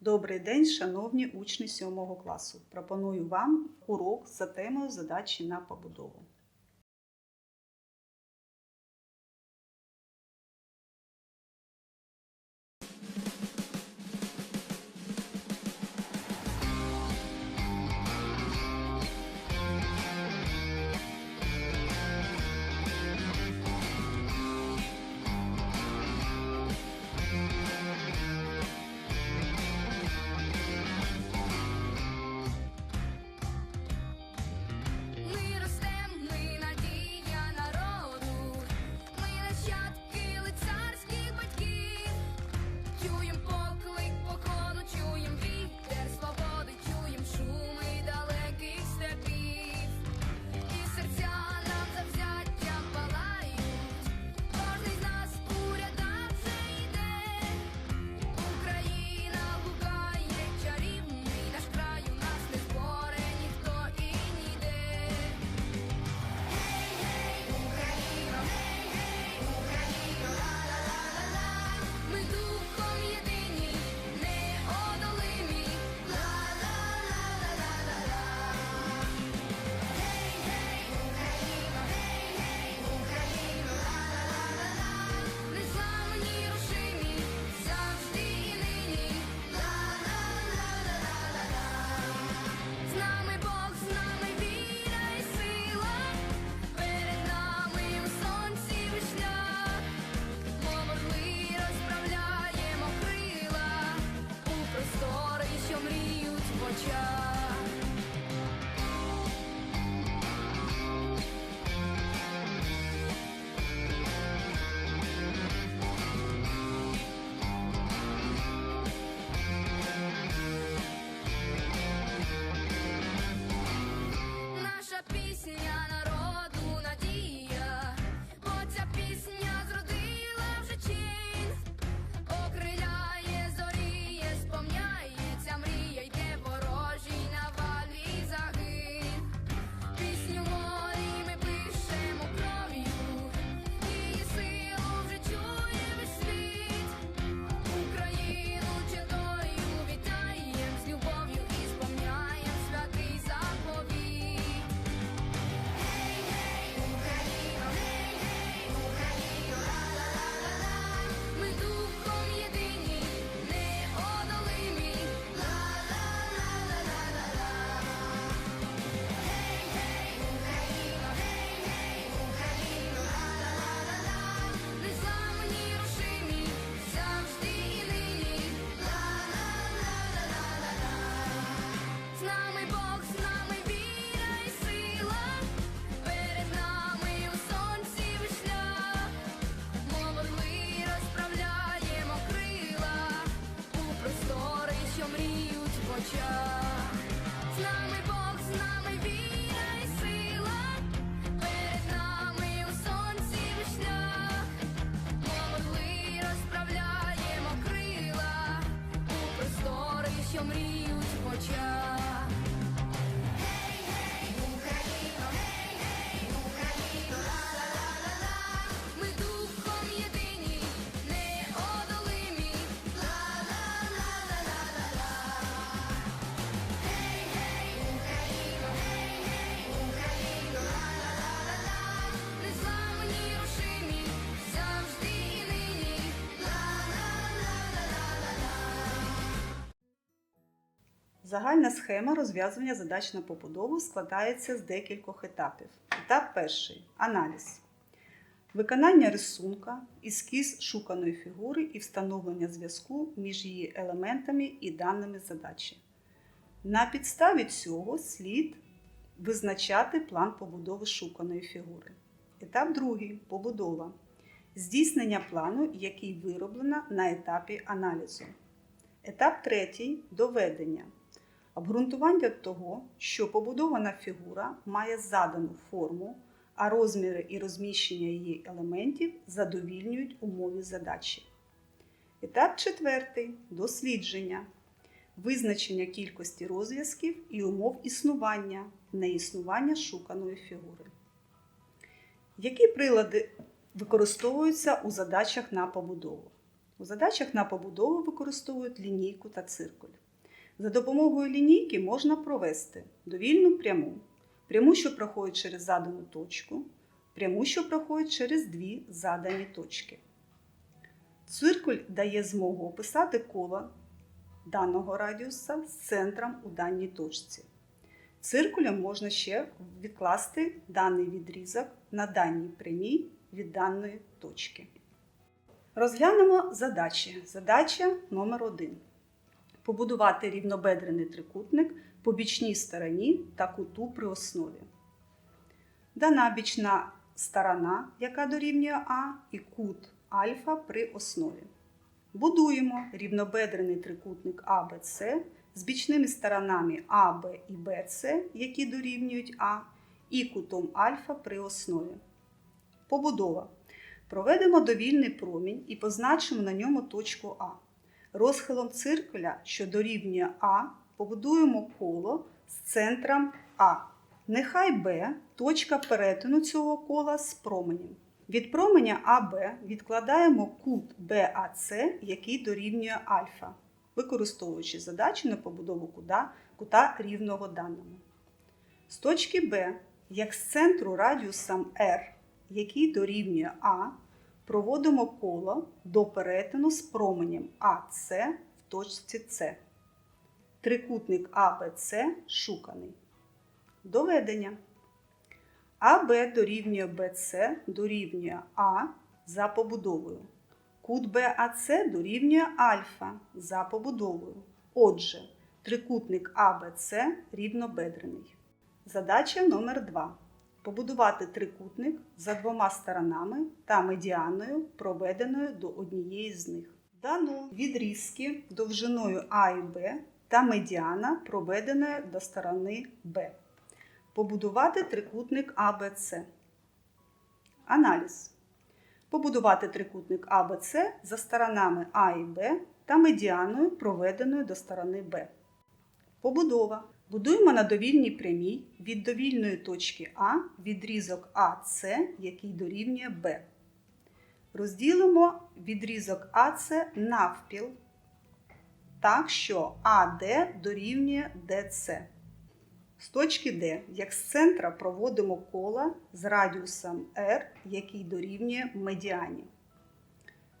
Добрий день, шановні учні 7 класу. Пропоную вам урок за темою задачі на побудову. Загальна схема розв'язування задач на побудову складається з декількох етапів. Етап перший аналіз. Виконання рисунка, ескіз шуканої фігури і встановлення зв'язку між її елементами і даними задачі. На підставі цього слід визначати план побудови шуканої фігури. Етап другий побудова. Здійснення плану, який вироблено на етапі аналізу. Етап третій доведення. Обґрунтування того, що побудована фігура має задану форму, а розміри і розміщення її елементів задовільнюють умові задачі. Етап четвертий дослідження. Визначення кількості розв'язків і умов існування, неіснування шуканої фігури. Які прилади використовуються у задачах на побудову? У задачах на побудову використовують лінійку та циркуль. За допомогою лінійки можна провести довільну пряму, пряму, що проходить через задану точку, пряму, що проходить через дві задані точки. Циркуль дає змогу описати коло даного радіуса з центром у даній точці. Циркулем можна ще відкласти даний відрізок на даній прямій від даної точки. Розглянемо задачі. Задача номер 1 Побудувати рівнобедрений трикутник по бічній стороні та куту при основі. Дана бічна сторона, яка дорівнює А, і кут альфа при основі. Будуємо рівнобедрений трикутник АБЦ з бічними сторонами АБ і БЦ, які дорівнюють А, і кутом альфа при основі. Побудова. Проведемо довільний промінь і позначимо на ньому точку А. Розхилом циркуля, що дорівнює А, побудуємо коло з центром А. Нехай Б точка перетину цього кола з променем. Від променя АБ відкладаємо кут БАЦ, який дорівнює альфа, використовуючи задачу на побудову кута, кута рівного даному. З точки Б, як з центру радіусом R, який дорівнює А, проводимо коло до перетину з променем АС в точці С. Трикутник АБЦ шуканий. Доведення. АБ дорівнює БЦ дорівнює А за побудовою. Кут БАЦ дорівнює альфа за побудовою. Отже, трикутник АБЦ рівнобедрений. Задача номер 2. Побудувати трикутник за двома сторонами та медіаною, проведеною до однієї з них. Дано відрізки довжиною А і Б та медіана, проведеною до сторони Б. Побудувати трикутник АБЦ. Аналіз. Побудувати трикутник АБЦ за сторонами А і Б та медіаною, проведеною до сторони Б. Побудова. Будуємо на довільній прямій від довільної точки А відрізок АС, який дорівнює Б. Розділимо відрізок АС навпіл, так що АД дорівнює ДЦ. З точки Д, як з центра, проводимо кола з радіусом R, який дорівнює медіані.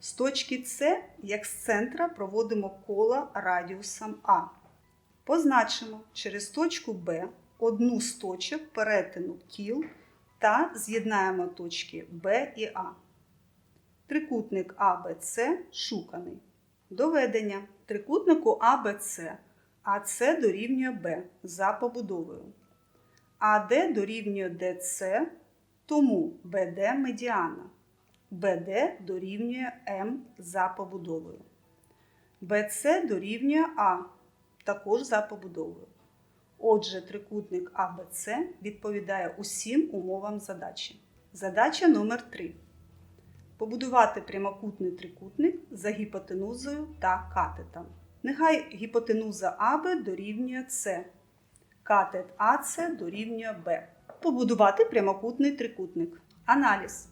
З точки С, як з центра, проводимо коло радіусом А. Позначимо через точку Б одну з точок перетину кіл та з'єднаємо точки Б і А. Трикутник АБЦ шуканий. Доведення трикутнику АБЦ АС дорівнює Б за побудовою. АД дорівнює ДЦ, тому БД медіана. БД дорівнює М за побудовою. БЦ дорівнює А, також за побудовою. Отже, трикутник АБЦ відповідає усім умовам задачі. Задача номер 3 Побудувати прямокутний трикутник за гіпотенузою та катетом. Нехай гіпотенуза АБ дорівнює С, катет АС дорівнює Б. Побудувати прямокутний трикутник. Аналіз.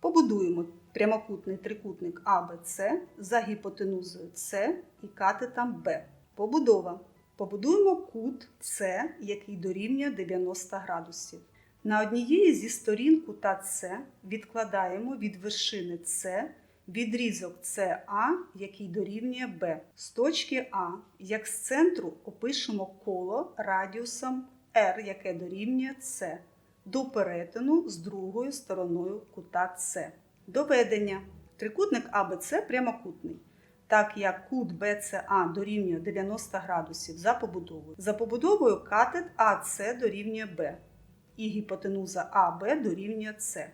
Побудуємо прямокутний трикутник АБЦ за гіпотенузою С і катетом Б. Побудова. Побудуємо кут С, який дорівнює 90 градусів. На однієї зі сторін кута С відкладаємо від вершини С відрізок СА, який дорівнює Б. З точки А, як з центру, опишемо коло радіусом R, яке дорівнює С, до перетину з другою стороною кута С. Доведення. Трикутник АБЦ прямокутний. Так як кут БЦА дорівнює 90 градусів за побудовою. За побудовою катет АС дорівнює Б і гіпотенуза АБ дорівнює С.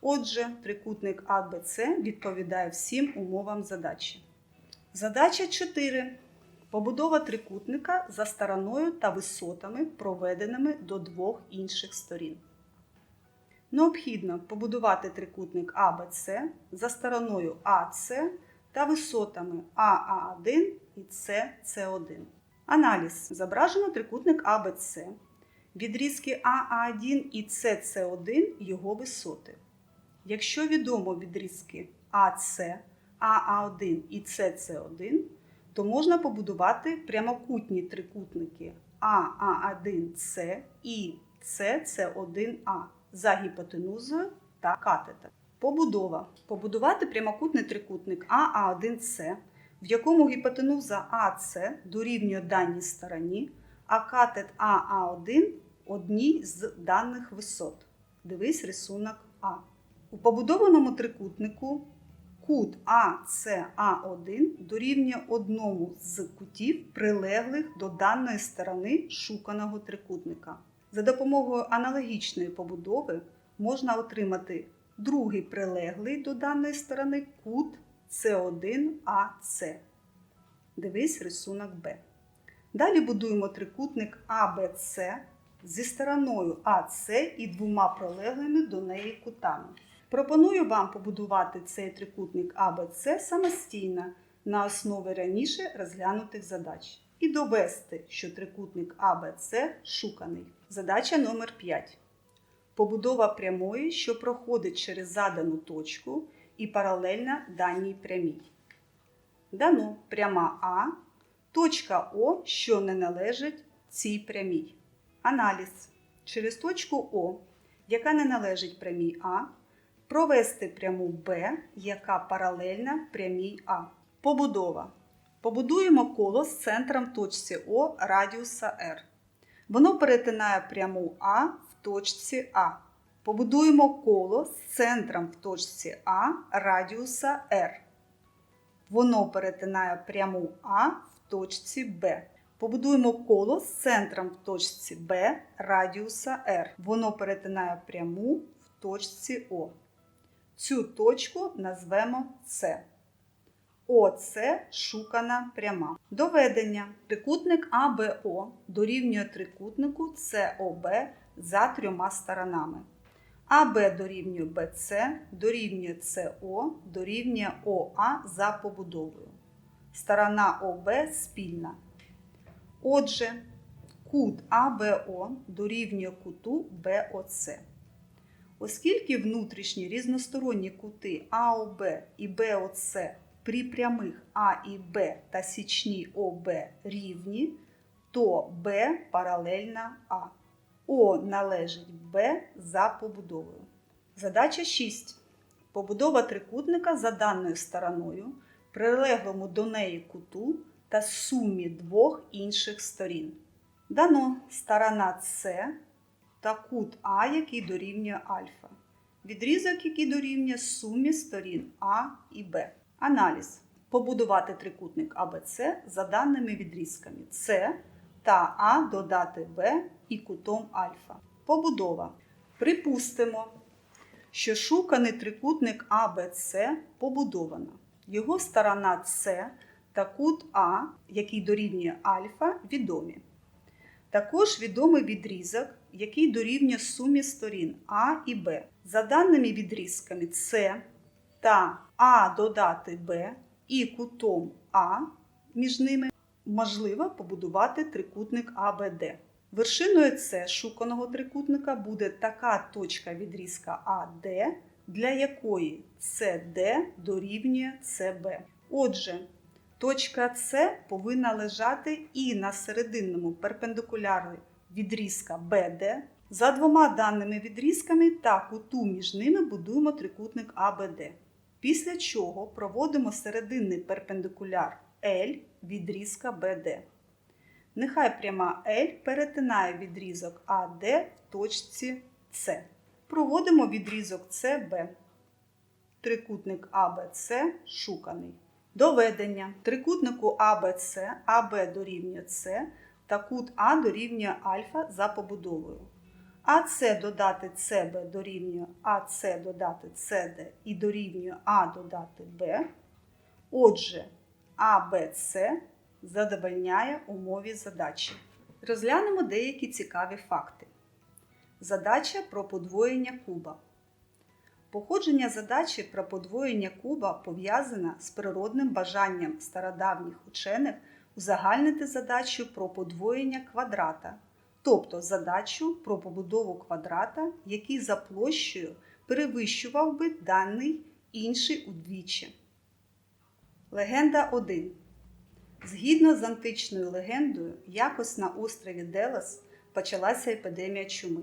Отже, трикутник АБЦ відповідає всім умовам задачі. Задача 4. Побудова трикутника за стороною та висотами, проведеними до двох інших сторін. Необхідно побудувати трикутник АБЦ за стороною АС та висотами АА1 і СС1. Аналіз. Зображено трикутник АБЦ. Відрізки АА1 і СС1 його висоти. Якщо відомо відрізки АС, АА1 і СС1, то можна побудувати прямокутні трикутники АА1С і СС1А за гіпотенузою та катетом. Побудова. Побудувати прямокутний трикутник АА1С, в якому гіпотенуза АС дорівнює даній стороні, а катет АА1 одній з даних висот. Дивись рисунок А. У побудованому трикутнику кут АСА1 дорівнює одному з кутів, прилеглих до даної сторони шуканого трикутника. За допомогою аналогічної побудови можна отримати другий прилеглий до даної сторони кут С1АС. Дивись рисунок Б. Далі будуємо трикутник АБЦ зі стороною АС і двома пролеглими до неї кутами. Пропоную вам побудувати цей трикутник АБЦ самостійно на основі раніше розглянутих задач і довести, що трикутник АБЦ шуканий. Задача номер 5. Побудова прямої, що проходить через задану точку і паралельна даній прямій. Дано пряма А, точка О, що не належить цій прямій. Аналіз. Через точку О, яка не належить прямій А, провести пряму Б, яка паралельна прямій А. Побудова. Побудуємо коло з центром точці О радіуса R. Воно перетинає пряму А в точці А. Побудуємо коло з центром в точці А радіуса R. Воно перетинає пряму А в точці Б. Побудуємо коло з центром в точці Б радіуса R. Воно перетинає пряму в точці О. Цю точку назвемо С. ОС шукана пряма. Доведення. Трикутник АБО дорівнює трикутнику СОБ за трьома сторонами. АБ дорівнює БЦ, дорівнює СО, дорівнює ОА за побудовою. Сторона ОБ спільна. Отже, кут АБО дорівнює куту БОЦ. Оскільки внутрішні різносторонні кути АОБ і БОЦ при прямих А і Б та січні ОБ рівні, то Б паралельна А. О належить Б за побудовою. Задача 6. Побудова трикутника за даною стороною, прилеглому до неї куту та сумі двох інших сторін. Дано сторона С та кут А, який дорівнює альфа. Відрізок, який дорівнює сумі сторін А і Б. Аналіз. Побудувати трикутник АБЦ за даними відрізками С та А додати Б і кутом альфа. Побудова. Припустимо, що шуканий трикутник АБЦ побудовано. Його сторона С та кут А, який дорівнює альфа, відомі. Також відомий відрізок, який дорівнює сумі сторін А і Б. За даними відрізками С та А додати Б і кутом А між ними можливо побудувати трикутник АБД. Вершиною С шуканого трикутника буде така точка відрізка АД, для якої СД дорівнює СБ. Отже, точка С повинна лежати і на серединному перпендикулярі відрізка БД. За двома даними відрізками та куту між ними будуємо трикутник АБД. Після чого проводимо серединний перпендикуляр L відрізка BD. Нехай пряма L перетинає відрізок AD в точці С. Проводимо відрізок CB. Трикутник ABC шуканий. Доведення. Трикутнику ABC AB дорівнює С та кут А дорівнює альфа за побудовою. АС додати СБ дорівнює АС додати СД і дорівнює А додати Б. Отже, АБЦ задовольняє умові задачі. Розглянемо деякі цікаві факти. Задача про подвоєння куба. Походження задачі про подвоєння куба пов'язане з природним бажанням стародавніх учених узагальнити задачу про подвоєння квадрата, тобто задачу про побудову квадрата, який за площею перевищував би даний інший удвічі. Легенда 1. Згідно з античною легендою, якось на острові Делас почалася епідемія чуми.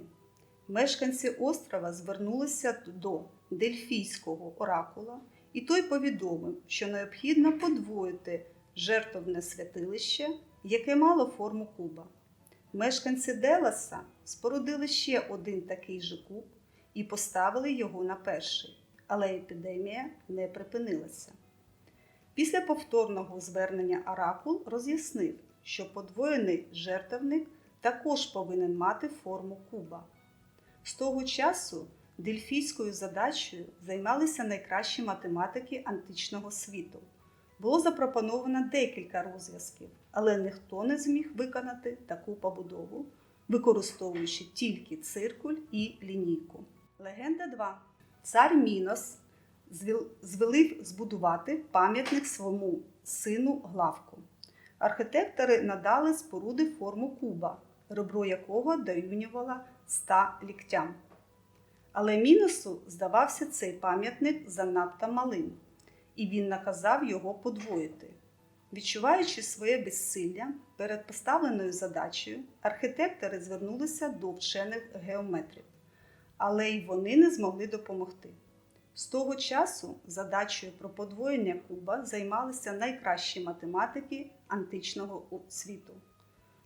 Мешканці острова звернулися до Дельфійського оракула, і той повідомив, що необхідно подвоїти жертовне святилище, яке мало форму куба. Мешканці Деласа спорудили ще один такий же куб і поставили його на перший, але епідемія не припинилася. Після повторного звернення Оракул роз'яснив, що подвоєний жертовник також повинен мати форму куба. З того часу дельфійською задачею займалися найкращі математики античного світу. Було запропоновано декілька розв'язків, але ніхто не зміг виконати таку побудову, використовуючи тільки циркуль і лінійку. Легенда 2. Цар Мінос звелив збудувати пам'ятник своєму сину Главку. Архітектори надали споруди форму куба, ребро якого дорівнювало 100 ліктям. Але Міносу здавався цей пам'ятник занадто малим, і він наказав його подвоїти. Відчуваючи своє безсилля перед поставленою задачею, архітектори звернулися до вчених геометрів, але й вони не змогли допомогти. З того часу задачею про подвоєння куба займалися найкращі математики античного світу.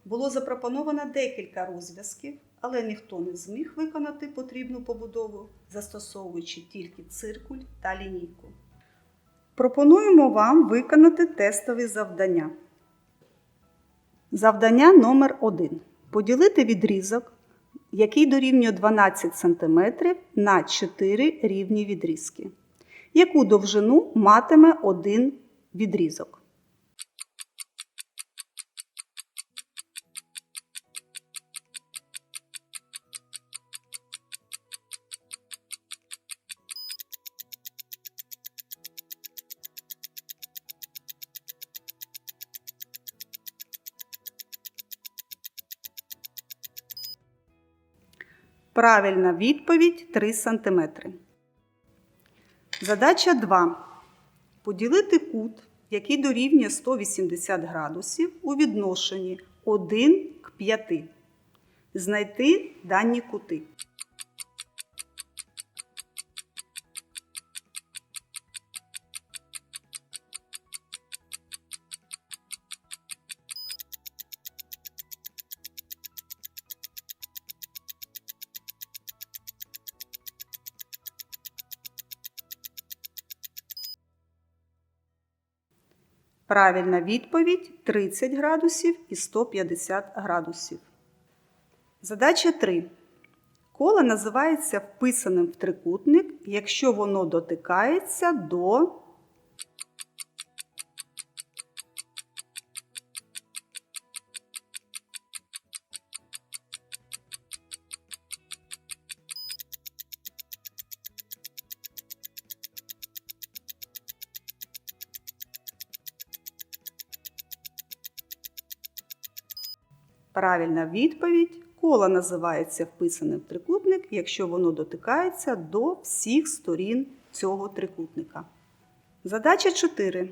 Було запропоновано декілька розв'язків, але ніхто не зміг виконати потрібну побудову, застосовуючи тільки циркуль та лінійку. Пропонуємо вам виконати тестові завдання. Завдання номер 1. Поділити відрізок, який дорівнює 12 см на 4 рівні відрізки. Яку довжину матиме один відрізок? Правильна відповідь 3 см. Задача 2. Поділити кут, який дорівнює 180 градусів у відношенні 1 к 5. Знайти дані кути. Правильна відповідь 30 градусів і 150 градусів. Задача 3. Коло називається вписаним в трикутник, якщо воно дотикається до Правильна відповідь. Коло називається вписаним в трикутник, якщо воно дотикається до всіх сторін цього трикутника. Задача 4.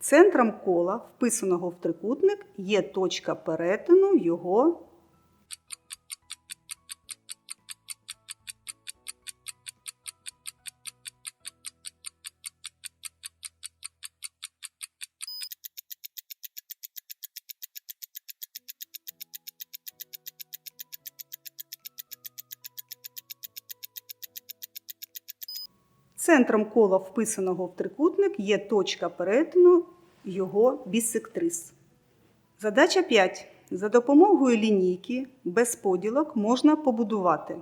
Центром кола, вписаного в трикутник, є точка перетину його Центром кола, вписаного в трикутник, є точка перетину його бісектрис. Задача 5. За допомогою лінійки без поділок можна побудувати.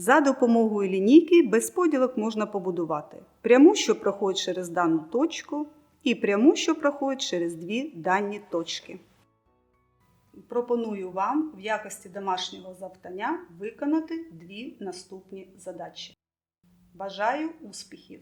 За допомогою лінійки без поділок можна побудувати пряму, що проходить через дану точку, і пряму, що проходить через дві дані точки. пропоную вам в якості домашнього завдання виконати дві наступні задачі. Бажаю успіхів!